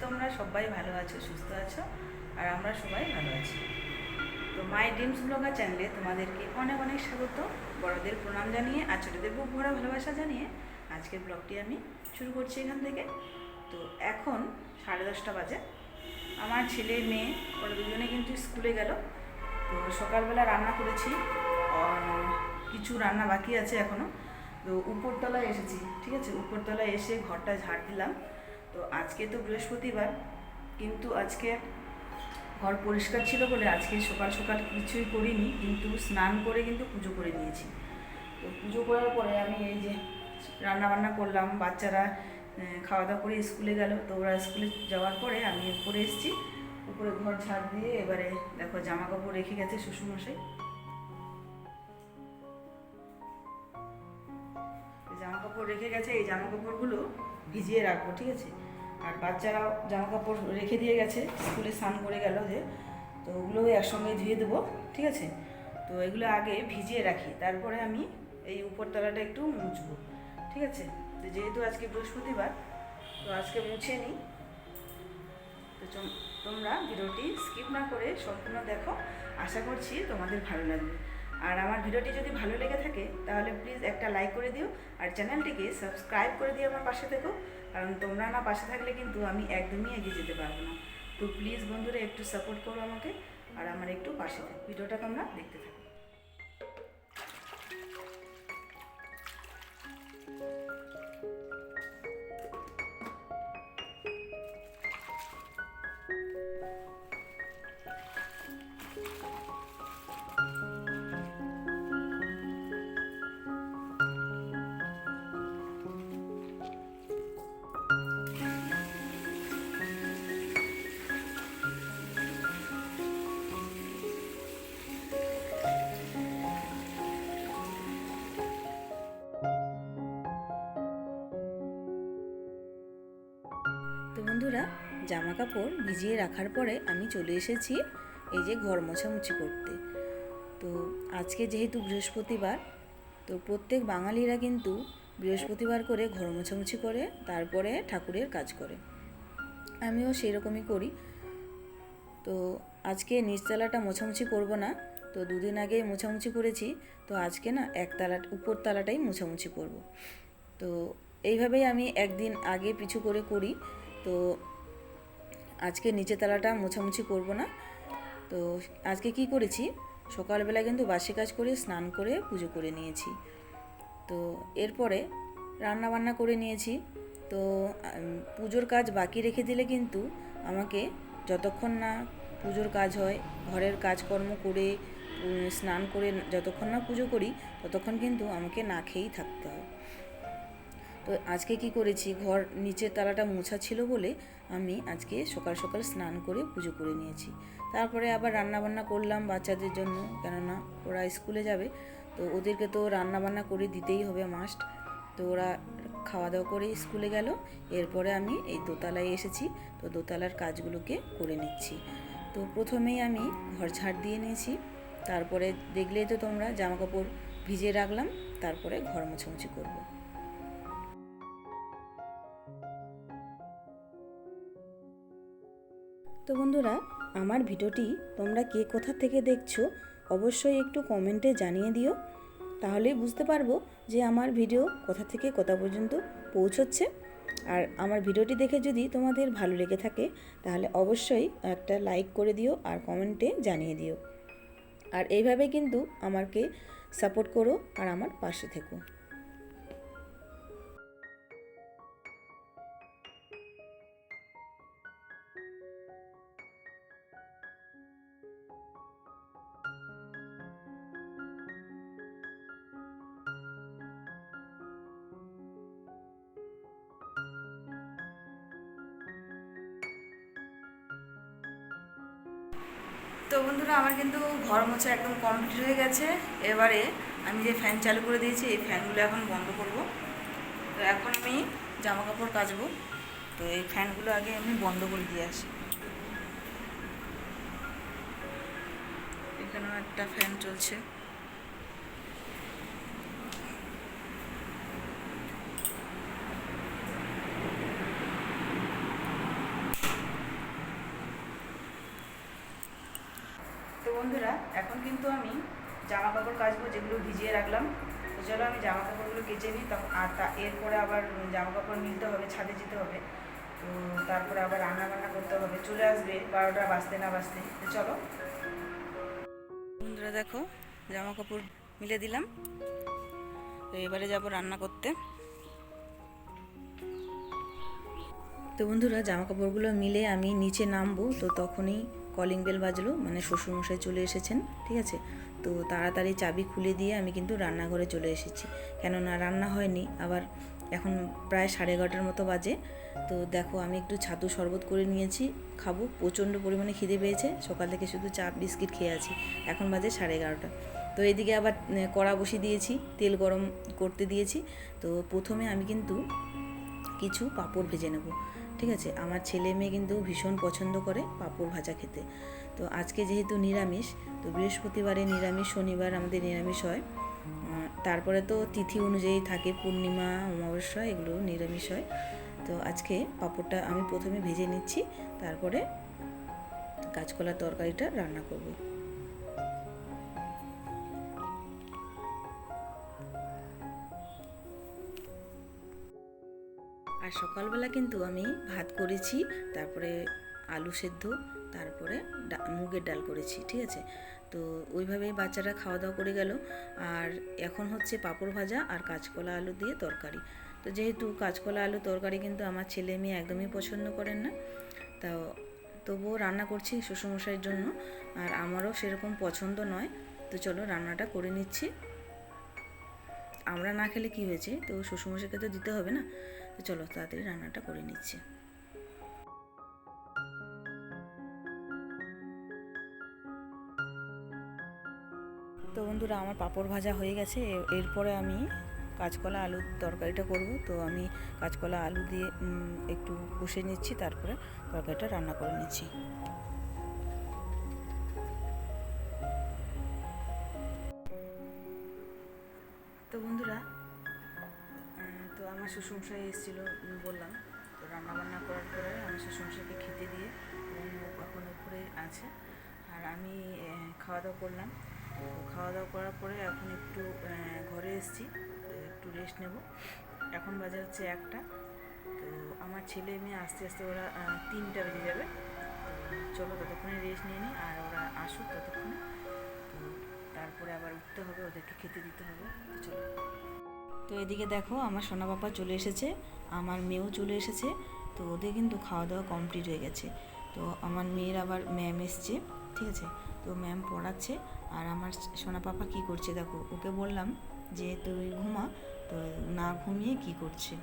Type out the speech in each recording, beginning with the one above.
ভালো আছো, সুস্থ আছো, আর আমরা সবাই ভালো আছি। তো মাই ড্রিমস ব্লগার চ্যানেলে তোমাদেরকে অনেক অনেক স্বাগত। বড়দের প্রণাম জানিয়ে আর ছোটোদের বুক ভরা ভালোবাসা জানিয়ে আজকের ব্লগটি আমি শুরু করছি এখান থেকে। তো এখন সাড়ে দশটা বাজে। আমার ছেলে, মেয়ে, ওরা দুজনে কিন্তু স্কুলে গেল। তো সকালবেলা রান্না করেছি কিছু রান্না বাকি আছে এখনও তো উপরতলায় এসেছি, ঠিক আছে? উপরতলায় এসে ঘরটা ঝাড় দিলাম। তো আজকে তো বৃহস্পতিবার, কিন্তু আজকে ঘর পরিষ্কার ছিল বলে আজকে সকাল সকাল কিছুই করিনি, কিন্তু স্নান করে কিন্তু পুজো করে নিয়েছি। তো পুজো করার পরে আমি এই যে রান্না বান্না করলাম, বাচ্চারা খাওয়া দাওয়া করে স্কুলে গেল। তো ওরা স্কুলে যাওয়ার পরে আমি উপরে এসেছি, উপরে ঘর ঝাড় দিয়ে এবারে দেখো জামা কাপড় রেখে গেছে শ্বশুরমশাই। জামা কাপড় রেখে গেছে, এই জামা কাপড়গুলো ভিজিয়ে রাখব, ঠিক আছে? আর বাচ্চারাও জামা কাপড় রেখে দিয়ে গেছে, স্কুলে স্নান করে গেল যে, তো ওগুলো একসঙ্গে ধুয়ে দেবো, ঠিক আছে? তো এগুলো আগে ভিজিয়ে রাখি, তারপরে আমি এই উপরতলাটা একটু মুছবো, ঠিক আছে? তো যেহেতু আজকে বৃহস্পতিবার, তো আজকে মুছে নিই। তো তোমরা ভিডিওটি স্কিপ না করে সম্পূর্ণ দেখো, আশা করছি তোমাদের ভালো লাগবে। আর আমার ভিডিওটি যদি ভালো লেগে থাকে, তাহলে প্লিজ একটা লাইক করে দিও আর চ্যানেলটিকে সাবস্ক্রাইব করে দিও আমার পাশে থেকো কারণ তোমরা না পাশে থাকলে কিন্তু আমি একদমই এগিয়ে যেতে পারব না। তো প্লিজ বন্ধুরা একটু সাপোর্ট করো আমাকে আর আমার একটু পাশে থাকো। ভিডিওটা তোমরা দেখতে জামা কাপড় ভিজিয়ে রাখার পরে আমি চলে এসেছি এই যে ঘর মোছামুছি করতে। তো আজকে যেহেতু বৃহস্পতিবার, তো প্রত্যেক বাঙালিরা কিন্তু বৃহস্পতিবার করে ঘর মোছামুছি করে, তারপরে ঠাকুরের কাজ করে। আমিও সেই রকমই করি। তো আজকে নিচতলাটা মোছামুছি করব না, তো দুদিন আগে মোছামুছি করেছি, তো আজকে না একতলা উপর তলাটাই মোছামুছি করব। তো এইভাবেই আমি একদিন আগে পিছু করে করি। তো আজকে নিচে তালাটা মোছামুছি করব না। তো আজকে কি করেছি? সকালবেলা কিন্তু বাসি কাজ করে স্নান করে পুজো করে নিয়েছি। তো এরপরে রান্না বান্না করে নিয়েছি। তো পুজোর কাজ বাকি রেখে দিলে কিন্তু আমাকে যতক্ষণ না পুজোর কাজ হয়, ঘরের কাজকর্ম করে স্নান করে যতক্ষণ না পুজো করি, ততক্ষণ কিন্তু আমাকে না খেয়েই থাকতে হয়। তো আজকে কি করেছি? ঘর নিচের তালাটা মোছা ছিল বলে আমি আজকে সকাল সকাল স্নান করে পুজো করে নিয়েছি। তারপরে আবার রান্না বান্না করলাম বাচ্চাদের জন্য, কেননা ওরা স্কুলে যাবে। তো ওদেরকে তো রান্না বান্না করে দিতেই হবে মাস্ট তো ওরা খাওয়া দাওয়া করে স্কুলে গেল। এরপরে আমি এই দোতলায় এসেছি। তো দোতলার কাজগুলোকে করে নিচ্ছি। তো প্রথমেই আমি ঘর ঝাড় দিয়ে নিয়েছি। তারপরে দেখলেই তো তোমরা জামা কাপড় ভিজিয়ে রাখলাম। তারপরে ঘর মোছামুছি করব। তো বন্ধুরা, আমার ভিডিওটি তোমরা কে কোথা থেকে দেখছ অবশ্যই একটু কমেন্টে জানিয়ে দিও। তাহলেই বুঝতে পারব যে আমার ভিডিও কোথা থেকে কোথা পর্যন্ত পৌঁছচ্ছে। আর আমার ভিডিওটি দেখে যদি তোমাদের ভালো লেগে থাকে, তাহলে অবশ্যই একটা লাইক করে দিও আর কমেন্টে জানিয়ে দিও। আর এইভাবে কিন্তু আমাকে সাপোর্ট করো আর আমার পাশে থেকো। তো বন্ধুরা, আমার কিন্তু ঘর মোছা একদম কমপ্লিট হয়ে গেছে। এবারে আমি যে ফ্যান চালু করে দিয়েছি, এই ফ্যানগুলো এখন বন্ধ করব। তো এখন আমি জামা কাপড় কাচবো। তো এই ফ্যানগুলো আগে আমি বন্ধ করে দিয়ে আসি। এখানেও একটা ফ্যান চলছে। এখন কিন্তু আমি জামা কাপড় কাচবো, যেগুলো ভিজিয়ে রাখলাম। তো চলো আমি জামা কাপড়গুলো কেচে নিই তখন আর তা, এরপরে আবার জামা কাপড় মিলতে হবে, ছাদে যেতে হবে। তো তারপরে আবার রান্না বান্না করতে হবে, চলে আসবে বারোটা বাজতে না বাজতে। তো চলো। বন্ধুরা দেখো, জামা কাপড় মিলে দিলাম। তো এবারে যাব রান্না করতে। তো বন্ধুরা, জামা কাপড়গুলো মিলে আমি নিচে নামবো, তো তখনই কলিং বেল বাজলো মানে শ্বশুরমশাই চলে এসেছেন, ঠিক আছে? তো তাড়াতাড়ি চাবি খুলে দিয়ে আমি কিন্তু রান্নাঘরে চলে এসেছি। কেননা রান্না হয়নি, আবার এখন প্রায় সাড়ে এগারোটার মতো বাজে। তো দেখো, আমি একটু ছাতু শরবত করে নিয়েছি, খাব। প্রচণ্ড পরিমাণে খিদে পেয়েছে, সকাল থেকে শুধু চা, বিস্কিট খেয়ে আছি। এখন বাজে সাড়ে এগারোটা। তো এদিকে আবার কড়া বসিয়ে দিয়েছি, তেল গরম করতে দিয়েছি। তো প্রথমে আমি কিন্তু কিছু পাঁপড় ভেজে নেব। ঠিক আছে? আমার ছেলে মেয়ে কিন্তু ভীষণ পছন্দ করে পাঁপড় ভাজা খেতে। তো আজকে যেহেতু নিরামিষ, তো বৃহস্পতিবারে নিরামিষ, শনিবার আমাদের নিরামিষ হয়। তারপরে তো তিথি অনুযায়ী থাকে পূর্ণিমা, অমাবস্যা, এগুলো নিরামিষ হয়। তো আজকে পাঁপড়টা আমি প্রথমে ভেজে নিচ্ছি, তারপরে কাঁচকলার তরকারিটা রান্না করব। আর সকালবেলা কিন্তু আমি ভাত করেছি, তারপরে আলু সেদ্ধ, তারপরে মুগের ডাল করেছি, ঠিক আছে? তো ওইভাবেই বাচ্চারা খাওয়া দাওয়া করে গেল। আর এখন হচ্ছে পাঁপড় ভাজা আর কাঁচকলা আলু দিয়ে তরকারি। তো যেহেতু কাঁচকলা আলু তরকারি কিন্তু আমার ছেলে মেয়ে একদমই পছন্দ করেন না, তা তবুও রান্না করছি শ্বশুরমশাইয়ের জন্য। আর আমারও সেরকম পছন্দ নয়, তো চলো রান্নাটা করে নিচ্ছি। আমরা না খেলে কি হয়েছে? তো শ্বশুরমশাইকে তো দিতে হবে না? চলো তাড়াতাড়ি রান্নাটা করে নিচ্ছি। তো বন্ধুরা, আমার পাঁপড় ভাজা হয়ে গেছে। এরপরে আমি কাঁচকলা আলুর তরকারিটা করব। তো আমি কাঁচকলা আলু দিয়ে একটু কষে নিচ্ছি, তারপরে তরকারিটা রান্না করে নিচ্ছি। শ্বশুরমশাই এসেছিল বললাম, তো রান্নাবান্না করার পরে আমি শ্বশুরমশাইকে খেতে দিয়ে এখন উপরে আছে। আর আমি খাওয়া দাওয়া করলাম। তো খাওয়া দাওয়া করার পরে এখন একটু ঘরে এসেছি একটু রেস্ট নেব। এখন বাজে হচ্ছে একটা। তো আমার ছেলে মেয়ে আস্তে আস্তে ওরা তিনটা বেজে যাবে। চলো ততক্ষণে রেস্ট নিয়ে নিই, আর ওরা আসুক ততক্ষণে। তো তারপরে আবার উঠতে হবে, ওদেরকে খেতে দিতে হবে। তো চলো। তো এদিকে দেখো আমার সোনা বাবা চলে এসেছে, আমার মেয়েও চলে এসেছে, তো ওদের কিন্তু খাওয়া দাওয়া কমপ্লিট হয়ে গেছে। তো আমার মেয়ের আবার ম্যাম এসছে, ঠিক আছে? তো ম্যাম পড়াচ্ছে, আর আমার সোনা পাপা কী করছে দেখো? ওকে বললাম যে, তুই ঘুমা, তো না ঘুমিয়ে কী করছে?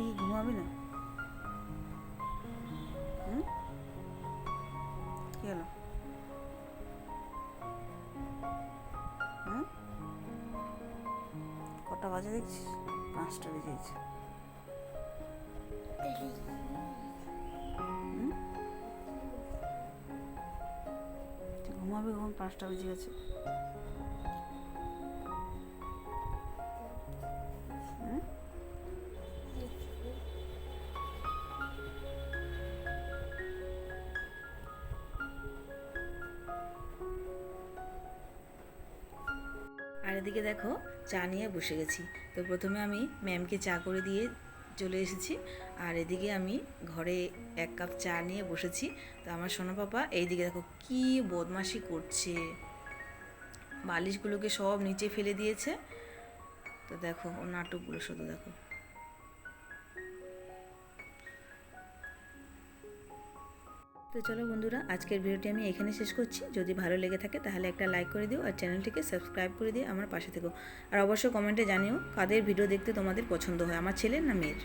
কি ঘুমাবি না? হুম? কি হলো? হুম? কটা বাজে দেখছিস? পাঁচটা বেজে গেছে। ঘুমাবি ঘুম পাঁচটা বেজে গেছে। আর এদিকে দেখো, চা নিয়ে বসে গেছি। তো প্রথমে আমি ম্যামকে চা করে দিয়ে চলে এসেছি। আর এদিকে আমি ঘরে এক কাপ চা নিয়ে বসেছি। তো আমার সোনা পাপা এইদিকে দেখো কি বদমাশি করছে। বালিশগুলোকে সব নিচে ফেলে দিয়েছে। তো দেখো ও নাটকগুলো শুধু দেখো। তো চলো বন্ধুরা, আজকের ভিডিওটি আমি এখানে শেষ করছি। যদি ভালো লেগে থাকে তাহলে একটা লাইক করে দিও আর চ্যানেলটিকে সাবস্ক্রাইব করে দিয়ে আমার পাশে থেকো। আর অবশ্যই কমেন্টে জানিও কাদের ভিডিও দেখতে তোমাদের পছন্দ হয়, আমার ছেলের না মেয়ের?